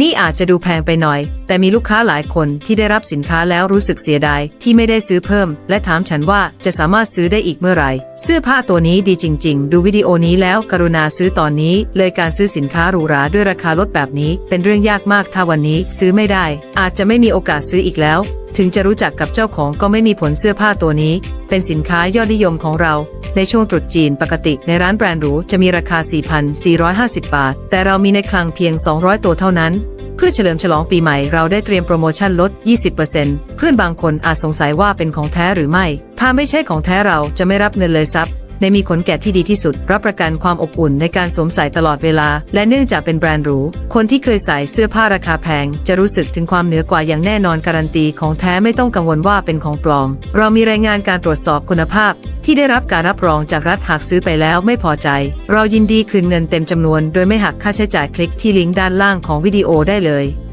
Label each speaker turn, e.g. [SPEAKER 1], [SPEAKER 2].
[SPEAKER 1] นี่อาจจะดูแพงไปหน่อย แต่มีลูกค้าหลายคนที่ได้รับสินค้าแล้วรู้สึกเสียดายที่ไม่ได้ซื้อเพิ่ม และถามฉันว่าจะสามารถซื้อได้อีกเมื่อไหร่ เสื้อผ้าตัวนี้ดีจริง ๆ ดูวิดีโอนี้แล้วกรุณาซื้อตอนนี้ เลยการซื้อสินค้าหรูหราด้วยราคาลดแบบนี้ เป็นเรื่องยากมากถ้าวันนี้ซื้อไม่ได้ อาจจะไม่มีโอกาสซื้ออีกแล้ว ถึงจะรู้จักกับเจ้าของก็ไม่มีผลเสื้อผ้าตัวนี้ เป็นสินค้ายอดนิยมของเรา ในช่วงตรุษจีนปกติในร้านแบรนด์หรูจะมีราคา 4,450 บาท แต่เรามีในคลังเพียง 200 ตัวเท่านั้น เพื่อเฉลิมฉลองปีใหม่เราได้เตรียมโปรโมชั่นลด 20%เพื่อนบางคนอาจสงสัยว่าเป็นของแท้หรือไม่ ถ้าไม่ใช่ของแท้เราจะไม่รับเงินเลยซับ ในมีขนแกะที่ดีที่สุด รับประกันความอบอุ่นในการสวมใส่ตลอดเวลา และเนื่องจากเป็นแบรนด์หรู คนที่เคยใส่เสื้อผ้าราคาแพง จะรู้สึกถึงความเหนือกว่าอย่างแน่นอนการันตีของแท้ไม่ต้องกังวลว่าเป็นของปลอม เรามีรายงานการตรวจสอบคุณภาพ ที่ได้รับการรับรองจากรัฐหากซื้อไปแล้วไม่พอใจ เรายินดีคืนเงินเต็มจำนวน โดยไม่หักค่าใช้จ่ายคลิกที่ลิงก์ด้านล่างของวิดีโอได้เลย